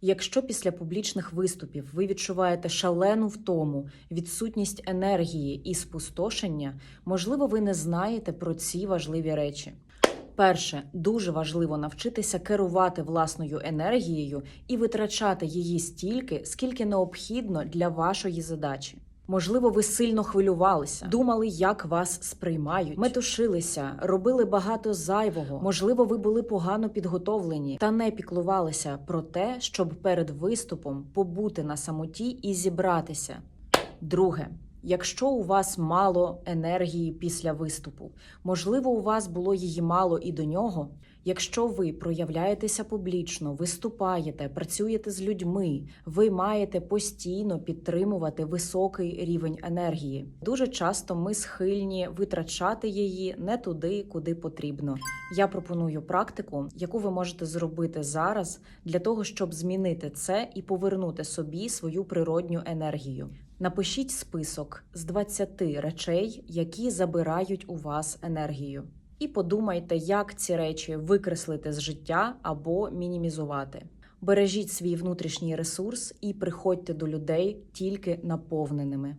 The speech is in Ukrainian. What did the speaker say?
Якщо після публічних виступів ви відчуваєте шалену втому, відсутність енергії і спустошення, можливо, ви не знаєте про ці важливі речі. Перше, дуже важливо навчитися керувати власною енергією і витрачати її стільки, скільки необхідно для вашої задачі. Можливо, ви сильно хвилювалися, думали, як вас сприймають, метушилися, робили багато зайвого. Можливо, ви були погано підготовлені та не піклувалися про те, щоб перед виступом побути на самоті і зібратися. Друге. Якщо у вас мало енергії після виступу, можливо, у вас було її мало і до нього. Якщо ви проявляєтеся публічно, виступаєте, працюєте з людьми, ви маєте постійно підтримувати високий рівень енергії. Дуже часто ми схильні витрачати її не туди, куди потрібно. Я пропоную практику, яку ви можете зробити зараз для того, щоб змінити це і повернути собі свою природню енергію. Напишіть список з 20 речей, які забирають у вас енергію. І подумайте, як ці речі викреслити з життя або мінімізувати. Бережіть свій внутрішній ресурс і приходьте до людей тільки наповненими.